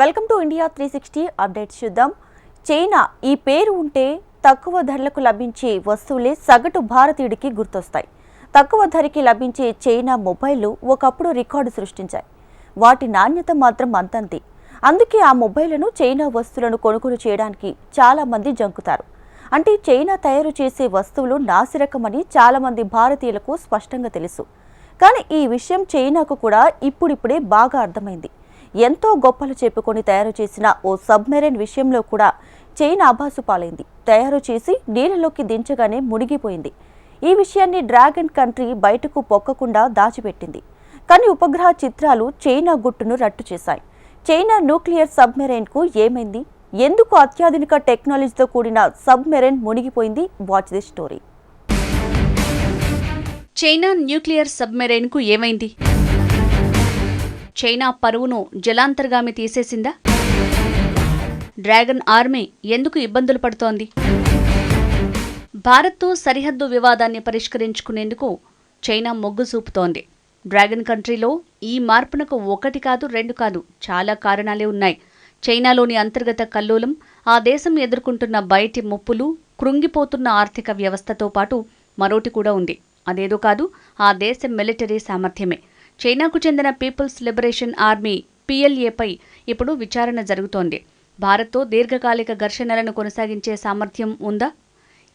Welcome to India three sixty updates చూద్దాం. China ఈ పేరు ఉంటే తక్కువ ధరలకు లభించే వస్తువులే సగటు భారతీయుడికి గుర్తొస్తాయి. తక్కువ ధరకి లభించే చైనా మొబైల్లు ఒకప్పుడు రికార్డు సృష్టించాయి. వాటి నాణ్యత మాత్రం అంతంతే. అందుకే ఆ మొబైళ్ళను చైనా వస్తువులను కొనుగోలు చేయడానికి చాలామంది జంకుతారు. అంటే చైనా తయారు చేసే వస్తువులు నాసిరకమని చాలామంది భారతీయులకు స్పష్టంగా తెలుసు. కానీ ఈ విషయం చైనాకు కూడా ఇప్పుడిప్పుడే బాగా అర్థమైంది. ఎంతో గొప్పలు చెప్పుకొని తయారు చేసిన ఓ సబ్మెరైన్ విషయంలో కూడా చైనా ఆభాసు పాలైంది. తయారు చేసి నీళ్ళలోకి దించగానే మునిగిపోయింది. ఈ విషయాన్ని డ్రాగన్ కంట్రీ బయటకు పొక్కకుండా దాచిపెట్టింది. కానీ ఉపగ్రహ చిత్రాలు చైనా గుట్టును రట్టు చేశాయి. చైనా న్యూక్లియర్ సబ్మెరైన్కు ఏమైంది? ఎందుకు అత్యాధునిక టెక్నాలజీతో కూడిన సబ్మెరైన్ మునిగిపోయింది? Watch the story. China nuclear సబ్మెరైన్కు ఏమైంది? చైనా పరువును జలాంతర్గామి తీసేసిందా? డ్రాగన్ ఆర్మీ ఎందుకు ఇబ్బందులు పడుతోంది? భారత్తో సరిహద్దు వివాదాన్ని పరిష్కరించుకునేందుకు చైనా మొగ్గు చూపుతోంది. డ్రాగన్ కంట్రీలో ఈ మార్పునకు ఒకటి కాదు రెండు కాదు చాలా కారణాలే ఉన్నాయి. చైనాలోని అంతర్గత కల్లోలం ఆ దేశం ఎదుర్కొంటున్న బయటి ముప్పులు కృంగిపోతున్న ఆర్థిక వ్యవస్థతో పాటు మరోటి కూడా ఉంది. అదేదో కాదు ఆ దేశం మిలిటరీ సామర్థ్యమే. చైనాకు చెందిన పీపుల్స్ లిబరేషన్ ఆర్మీ పిఎల్ఏపై ఇప్పుడు విచారణ జరుగుతోంది. భారత్తో దీర్ఘకాలిక ఘర్షణలను కొనసాగించే సామర్థ్యం ఉందా?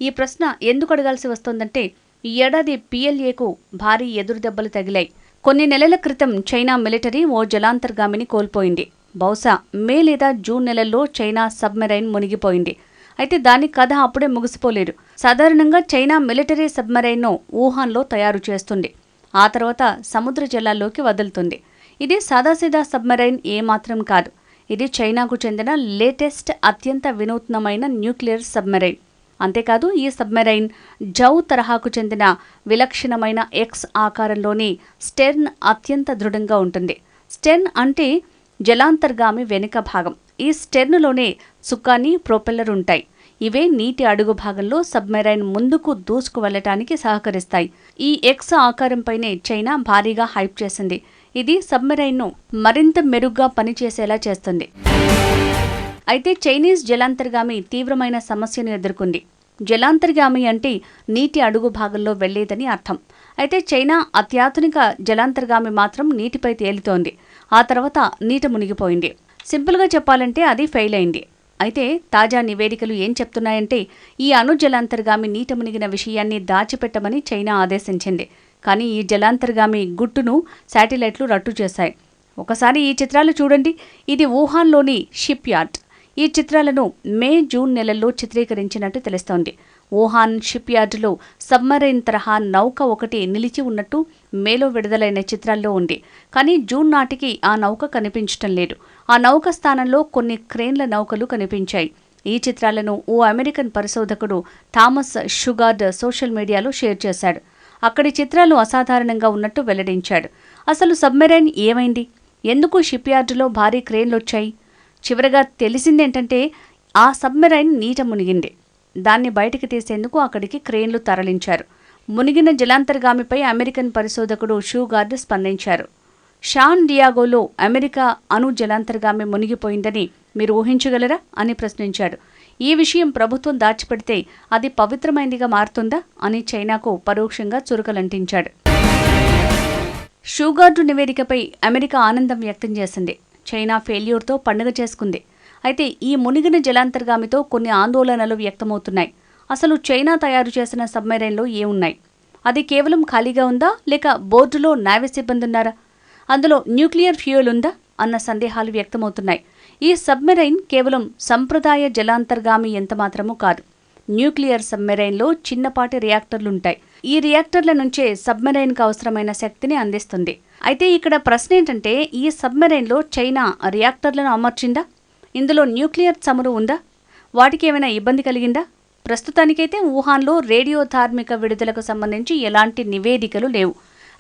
ఈ ప్రశ్న ఎందుకు అడగాల్సి వస్తోందంటే ఈ ఏడాది పిఎల్ఏకు భారీ ఎదురుదెబ్బలు తగిలాయి. కొన్ని నెలల క్రితం చైనా మిలిటరీ ఓ జలాంతర్గామిని కోల్పోయింది. బహుశా మే లేదా జూన్ నెలల్లో చైనా సబ్మెరైన్ మునిగిపోయింది. అయితే దాని కథ అప్పుడే ముగిసిపోలేదు. సాధారణంగా చైనా మిలిటరీ సబ్మెరైన్ను వుహాన్లో తయారు చేస్తుంది. ఆ తర్వాత సముద్ర జలాల్లోకి వదులుతుంది. ఇది సాదాసీదా సబ్మెరైన్ ఏమాత్రం కాదు. ఇది చైనాకు చెందిన లేటెస్ట్ అత్యంత వినూత్నమైన న్యూక్లియర్ సబ్మెరైన్. అంతేకాదు ఈ సబ్మెరైన్ జౌ తరహాకు చెందిన విలక్షణమైన ఎక్స్ ఆకారంలోని స్టెర్న్ అత్యంత దృఢంగా ఉంటుంది. స్టెర్న్ అంటే జలాంతర్గామి వెనుక భాగం. ఈ స్టెర్న్లోనే సుక్కాని ప్రొపెల్లర్ ఉంటాయి. ఇవే నీటి అడుగు భాగంలో సబ్మెరైన్ ముందుకు దూసుకు వెళ్ళటానికి సహకరిస్తాయి. ఈ ఎక్స్ ఆకారంపైనే చైనా భారీగా హైప్ చేసింది. ఇది సబ్మెరైన్ను మరింత మెరుగ్గా పనిచేసేలా చేస్తుంది. అయితే చైనీస్ జలాంతర్గామి తీవ్రమైన సమస్యను ఎదుర్కొంది. జలాంతర్గామి అంటే నీటి అడుగు భాగంలో వెళ్ళేదని అర్థం. అయితే చైనా అత్యాధునిక జలాంతర్గామి మాత్రం నీటిపై తేలుతోంది. ఆ తర్వాత నీట మునిగిపోయింది. సింపుల్గా చెప్పాలంటే అది ఫెయిల్ అయింది. అయితే తాజా నివేదికలు ఏం చెప్తున్నాయంటే ఈ అణు జలాంతర్గామి నీట మునిగిన విషయాన్ని దాచిపెట్టమని చైనా ఆదేశించింది. కానీ ఈ జలాంతర్గామి గుట్టును శాటిలైట్లు రట్టు చేశాయి. ఒకసారి ఈ చిత్రాలు చూడండి. ఇది వుహాన్లోని షిప్ యార్డ్ ఈ చిత్రాలను మే జూన్ నెలల్లో చిత్రీకరించినట్టు తెలుస్తోంది. వుహాన్ షిప్ యార్డులో సబ్మరైన్ తరహా నౌక ఒకటి నిలిచి ఉన్నట్టు మేలో విడుదలైన చిత్రాల్లో ఉంది. కానీ జూన్ నాటికి ఆ నౌక కనిపించటం లేదు. ఆ నౌక స్థానంలో కొన్ని క్రేన్ల నౌకలు కనిపించాయి. ఈ చిత్రాలను ఓ అమెరికన్ పరిశోధకుడు థామస్ షుగార్డ్ సోషల్ మీడియాలో షేర్ చేశాడు. అక్కడి చిత్రాలు అసాధారణంగా ఉన్నట్టు వెల్లడించాడు. అసలు సబ్మెరైన్ ఏమైంది? ఎందుకు షిప్ యార్డులో భారీ క్రేన్లొచ్చాయి? చివరగా తెలిసిందేంటంటే ఆ సబ్మెరైన్ నీట మునిగింది. దాన్ని బయటికి తీసేందుకు అక్కడికి క్రేన్లు తరలించారు. మునిగిన జలాంతర్గామిపై అమెరికన్ పరిశోధకుడు షూగార్డ్ స్పందించారు. షాన్ డియాగోలో అమెరికా అణు జలాంతర్గామి మునిగిపోయిందని మీరు ఊహించగలరా? అని ప్రశ్నించాడు. ఈ విషయం ప్రభుత్వం దాచిపెడితే అది పవిత్రమైనదిగా మారుతుందా? అని చైనాకు పరోక్షంగా చురుకలంటించాడు. షూగార్డు నివేదికపై అమెరికా ఆనందం వ్యక్తం చేసింది. చైనా ఫెయిల్యూర్తో పండుగ చేసుకుంది. అయితే ఈ మునిగిన జలాంతర్గామితో కొన్ని ఆందోళనలు వ్యక్తమవుతున్నాయి. అసలు చైనా తయారు చేసిన సబ్మెరైన్లో ఏమున్నాయి? అది కేవలం ఖాళీగా ఉందా? లేక బోర్డులో నావీ సిబ్బంది ఉన్నారా? అందులో న్యూక్లియర్ ఫ్యూయల్ ఉందా? అన్న సందేహాలు వ్యక్తమవుతున్నాయి. ఈ సబ్మెరైన్ కేవలం సంప్రదాయ జలాంతర్గామి ఎంతమాత్రమూ కాదు. న్యూక్లియర్ సబ్మెరైన్లో చిన్నపాటి రియాక్టర్లుంటాయి. ఈ రియాక్టర్ల నుంచే సబ్మెరైన్కు అవసరమైన శక్తిని అందిస్తుంది. అయితే ఇక్కడ ప్రశ్న ఏంటంటే ఈ సబ్మెరైన్లో చైనా రియాక్టర్లను అమర్చిందా? ఇందులో న్యూక్లియర్ చమురు ఉందా? వాటికి ఏమైనా ఇబ్బంది కలిగిందా? ప్రస్తుతానికైతే వుహాన్లో రేడియో ధార్మిక విడుదలకు సంబంధించి ఎలాంటి నివేదికలు లేవు.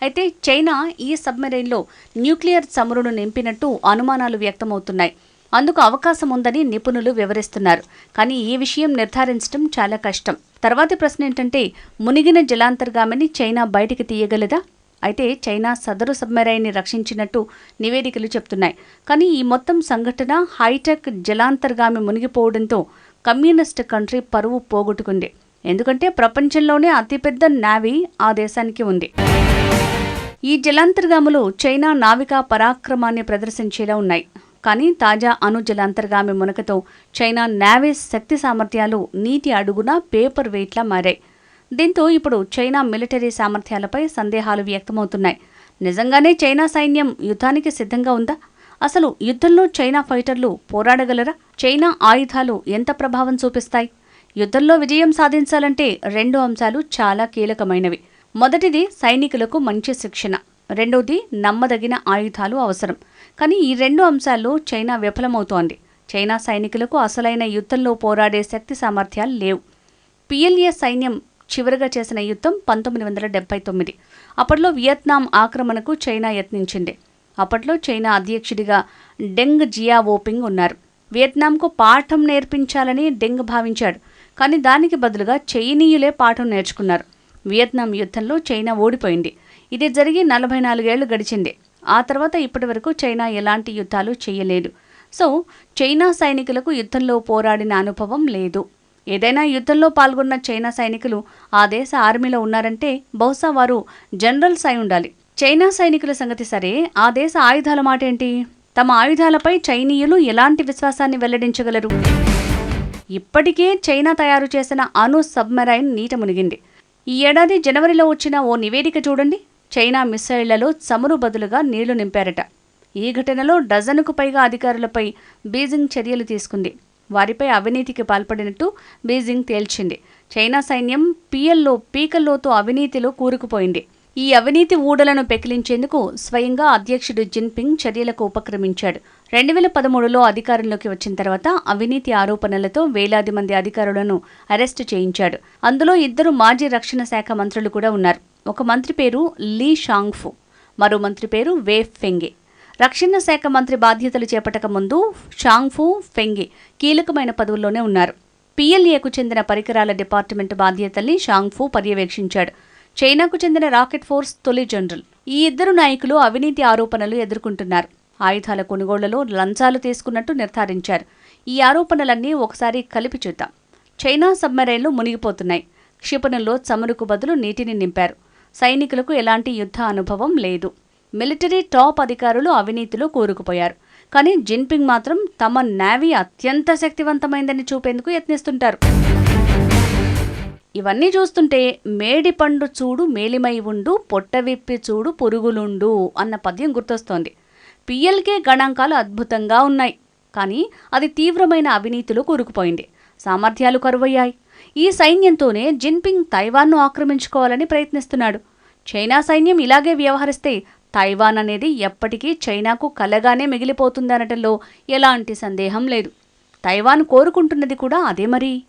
అయితే చైనా ఈ సబ్మెరైన్లో న్యూక్లియర్ చమురును నింపినట్టు అనుమానాలు వ్యక్తమవుతున్నాయి. అందుకు అవకాశం ఉందని నిపుణులు వివరిస్తున్నారు. కానీ ఈ విషయం నిర్ధారించడం చాలా కష్టం. తర్వాతి ప్రశ్న ఏంటంటే మునిగిన జలాంతర్గామిని చైనా బయటికి తీయగలదా? అయితే చైనా సదరు సబ్మెరైన్ని రక్షించినట్టు నివేదికలు చెప్తున్నాయి. కానీ ఈ మొత్తం సంఘటన హైటెక్ జలాంతర్గామి మునిగిపోవడంతో కమ్యూనిస్ట్ కంట్రీ పరువు పోగొట్టుకుంది. ఎందుకంటే ప్రపంచంలోనే అతిపెద్ద నావీ ఆ దేశానికి ఉంది. ఈ జలాంతర్గాములు చైనా నావికా పరాక్రమాన్ని ప్రదర్శించేలా ఉన్నాయి. కానీ తాజా అణు జలాంతర్గామి మునకతో చైనా నావీ శక్తి సామర్థ్యాలు నీటి అడుగున పేపర్ వెయిట్లా మారాయి. దీంతో ఇప్పుడు చైనా మిలిటరీ సామర్థ్యాలపై సందేహాలు వ్యక్తమవుతున్నాయి. నిజంగానే చైనా సైన్యం యుద్ధానికి సిద్ధంగా ఉందా? అసలు యుద్ధంలో చైనా ఫైటర్లు పోరాడగలరా? చైనా ఆయుధాలు ఎంత ప్రభావం చూపిస్తాయి? యుద్ధంలో విజయం సాధించాలంటే రెండు అంశాలు చాలా కీలకమైనవి. మొదటిది సైనికులకు మంచి శిక్షణ. రెండవది నమ్మదగిన ఆయుధాలు అవసరం. కానీ ఈ రెండు అంశాల్లో చైనా విఫలమవుతోంది. చైనా సైనికులకు అసలైన యుద్ధంలో పోరాడే శక్తి సామర్థ్యాలు లేవు. పిఎల్ఏ సైన్యం చివరిగా చేసిన యుద్ధం పంతొమ్మిది వందల డెబ్బై తొమ్మిది. అప్పట్లో వియత్నాం ఆక్రమణకు చైనా యత్నించింది. అప్పట్లో చైనా అధ్యక్షుడిగా డెంగ్ జియావోపింగ్ ఉన్నారు. వియత్నాంకు పాఠం నేర్పించాలని డెంగ్ భావించాడు. కానీ దానికి బదులుగా చైనీయులే పాఠం నేర్చుకున్నారు. వియత్నాం యుద్ధంలో చైనా ఓడిపోయింది. ఇది జరిగి నలభై నాలుగేళ్ళు గడిచింది. ఆ తర్వాత ఇప్పటి వరకు చైనా ఎలాంటి యుద్ధాలు చేయలేదు. సో చైనా సైనికులకు యుద్ధంలో పోరాడిన అనుభవం లేదు. ఏదైనా యుద్ధంలో పాల్గొన్న చైనా సైనికులు ఆ దేశ ఆర్మీలో ఉన్నారంటే బహుశా వారు జనరల్స్ అయి ఉండాలి. చైనా సైనికుల సంగతి సరే ఆ దేశ ఆయుధాల మాట ఏంటి తమ ఆయుధాలపై చైనీయులు ఎలాంటి విశ్వాసాన్ని వెల్లడించగలరు? ఇప్పటికే చైనా తయారు చేసిన అణు సబ్మెరైన్ నీట మునిగింది. ఈ ఏడాది జనవరిలో వచ్చిన ఓ నివేదిక చూడండి. చైనా మిస్సైళ్ళలో చమురు బదులుగా నీళ్ళు నింపారట. ఈ ఘటనలో డజనుకు పైగా అధికారులపై బీజింగ్ చర్యలు తీసుకుంది. వారిపై అవినీతికి పాల్పడినట్టు బీజింగ్ తేల్చింది. చైనా సైన్యం పిఎల్లో పీకల్లోతో అవినీతిలో కూరుకుపోయింది. ఈ అవినీతి ఊడలను పెకిలించేందుకు స్వయంగా అధ్యక్షుడు జిన్పింగ్ చర్యలకు ఉపక్రమించాడు. రెండు వేల పదమూడులో అధికారంలోకి వచ్చిన తర్వాత అవినీతి ఆరోపణలతో వేలాది మంది అధికారులను అరెస్టు చేయించాడు. అందులో ఇద్దరు మాజీ రక్షణ శాఖ మంత్రులు కూడా ఉన్నారు. ఒక మంత్రి పేరు లీ షాంగ్ఫు మరో మంత్రి పేరు వే ఫెంగే. రక్షణ శాఖ మంత్రి బాధ్యతలు చేపట్టక ముందు షాంగ్ఫు ఫెంగే కీలకమైన పదవుల్లోనే ఉన్నారు. పిఎల్ఏకు చెందిన పరికరాల డిపార్ట్మెంట్ బాధ్యతల్ని షాంగ్ఫు పర్యవేక్షించాడు. చైనాకు చెందిన రాకెట్ ఫోర్స్ తొలి జనరల్. ఈ ఇద్దరు నాయకులు అవినీతి ఆరోపణలు ఎదుర్కొంటున్నారు. ఆయుధాల కొనుగోళ్ళలో లంచాలు తీసుకున్నట్టు నిర్ధారించారు. ఈ ఆరోపణలన్నీ ఒకసారి కలిపి చూద్దాం. చైనా సబ్మెరైన్లు మునిగిపోతున్నాయి. క్షిపణుల్లో చమురుకు బదులు నీటిని నింపారు. సైనికులకు ఎలాంటి యుద్ధ అనుభవం లేదు. మిలిటరీ టాప్ అధికారులు అవినీతిలో కూరుకుపోయారు. కానీ జిన్పింగ్ మాత్రం తమ నావీ అత్యంత శక్తివంతమైందని చూపేందుకు యత్నిస్తుంటారు. ఇవన్నీ చూస్తుంటే మేడి పండు చూడు మేలిమై ఉండు పొట్ట విప్పి చూడు పురుగులుండు అన్న పద్యం గుర్తొస్తోంది. పిఎల్కే గణాంకాలు అద్భుతంగా ఉన్నాయి. కానీ అది తీవ్రమైన అవినీతిలో కూరుకుపోయింది. సామర్థ్యాలు కరువయ్యాయి. ఈ సైన్యంతోనే జిన్పింగ్ తైవాన్ను ఆక్రమించుకోవాలని ప్రయత్నిస్తున్నాడు. చైనా సైన్యం ఇలాగే వ్యవహరిస్తే తైవాన్ అనేది ఎప్పటికీ చైనాకు కలగానే మిగిలిపోతుందనటంలో ఎలాంటి సందేహం లేదు. తైవాన్ కోరుకుంటున్నది కూడా అదే మరి.